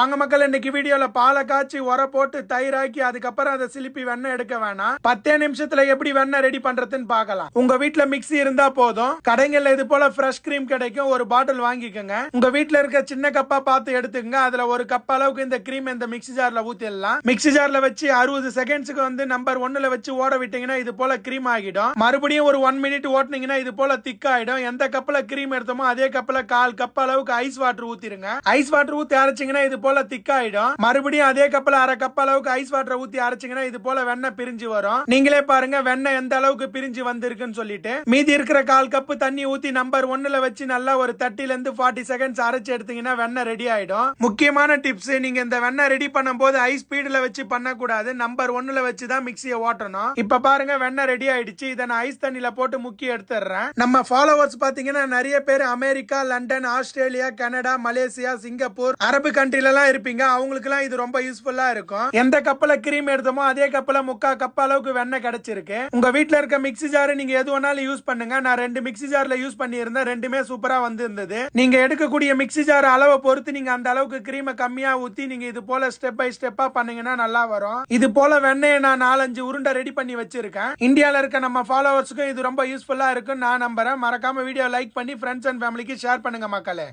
வாங்க மக்கள் இன்னைக்கு வீடியோல பாலை காய்ச்சி உர போட்டு தயிராக்கி அதுக்கப்புறம் அதை சிலிப்பி வெண்ணெய் எடுக்க வேணாம். பத்தே நிமிஷத்துல எப்படி வெண்ணெய் ரெடி பண்றதுன்னு பாக்கலாம் உங்க வீட்ல மிக்ஸி இருந்தா போதும். கடைகள்ல இது போல ஃப்ரெஷ் கிரீம் கிடைக்கும். ஒரு பாட்டில் வாங்கிக்கோங்க. உங்க வீட்ல இருக்க சின்ன கப்பா பார்த்து எடுத்துக்கங்க. அதுல ஒரு கப் அளவுக்கு இந்த கிரீம் இந்த மிக்ஸி ஜார்ல ஊத்திடலாம். மிக்ஸி ஜார்ல வச்சு அறுபது செகண்ட்ஸ்க்கு வந்து நம்பர் ஒன்னுல வச்சு ஓட விட்டீங்கன்னா இது போல கிரீம் ஆகிடும். மறுபடியும் ஒரு ஒன் மினிட் ஓட்டுனீங்கன்னா இது போல திக் ஆயிடும். எந்த கப்ல கிரீம் எடுத்தோமோ அதே கப்ல கால் கப் அளவுக்கு ஐஸ் வாட்டர் ஊத்திருங்க ஐஸ் வாட்டர் ஊத்தி அரைச்சிங்கன்னா இது போல திக் ஆயிடும் மறுபடியும் அதே கப்பல அரை கப் அளவுக்கு ஐஸ் வாட்டர் ஊத்தி அரைச்சிங்கன்னா இது போல வெண்ணெய் பிரிஞ்சு வரும். நீங்களே பாருங்க வெண்ணெய் எந்த அளவுக்கு பிரிஞ்சு வந்திருக்குன்னு சொல்லிட்டு. மீதி இருக்கிற கால் கப்பு தண்ணி ஊத்தி நம்பர் ஒன்னுல வச்சு நல்லா ஒரு தேர்ட்டில இருந்து ஃபார்ட்டி செகண்ட்ஸ் அரைச்சு எடுத்தீங்கன்னா வெண்ணெய் ரெடி ஆயிடும். முக்கியமான டிப்ஸ் நீங்க இந்த வெண்ணெய் ரெடி பண்ணும்போது ஹை ஸ்பீட்ல வச்சு பண்ணக்கூடாது. நம்பர் ஒன்னுல வச்சு தான் மிக்சியை ஓட்டணும். இப்ப பாருங்க வெண்ணெய் ரெடி ஆயிடுச்சு. இதை நான் ஐஸ் தண்ணியில போட்டு முக்கி எடுத்துடுறேன் நம்ம ஃபாலோவர்ஸ் பாத்தீங்கன்னா நிறைய பேர் America London Australia Canada Malaysia Singapore அரபு கண்ட்ரில தான் இருப்பீங்க. அவங்களுக்குலாம் இது ரொம்ப யூஸ்ஃபுல்லா இருக்கும். எந்த கப்பல கிரீம் எடுத்தோமோ அதே கப்பல முக்கா கப் அளவுக்கு வெண்ணெய் கிடைச்சிருக்கு. உங்க வீட்டில் இருக்க மிக்ஸி ஜார் நீங்க எது வேணாலும் யூஸ் பண்ணுங்க. நான் ரெண்டு மிக்ஸி ஜார்ல யூஸ் பண்ணியிருந்தேன். ரெண்டுமே சூப்பரா வந்து இருந்தது நீங்க எடுக்கக்கூடிய மிக்ஸி ஜார் அளவை பொறுத்து நீங்க அந்த அளவுக்கு கிரீமை கம்மியா ஊத்தி நீங்க இது போல ஸ்டெப் பை ஸ்டெப்பா பண்ணீங்கன்னா நல்லா வரும். இது போல வெண்ணெயை நான் நாலஞ்சு உருண்டை ரெடி பண்ணி வச்சிருக்கேன். இந்தியால இருக்க நம்ம ஃபாலோவர்ஸுக்கும் இது ரொம்ப யூஸ்ஃபுல்லா இருக்கும் நான் நம்புறேன். மறக்காம வீடியோ லைக் பண்ணி ஃப்ரெண்ட்ஸ் அண்ட் ஃபேமிலிக்கு ஷேர் பண்ணுங்க மக்களே.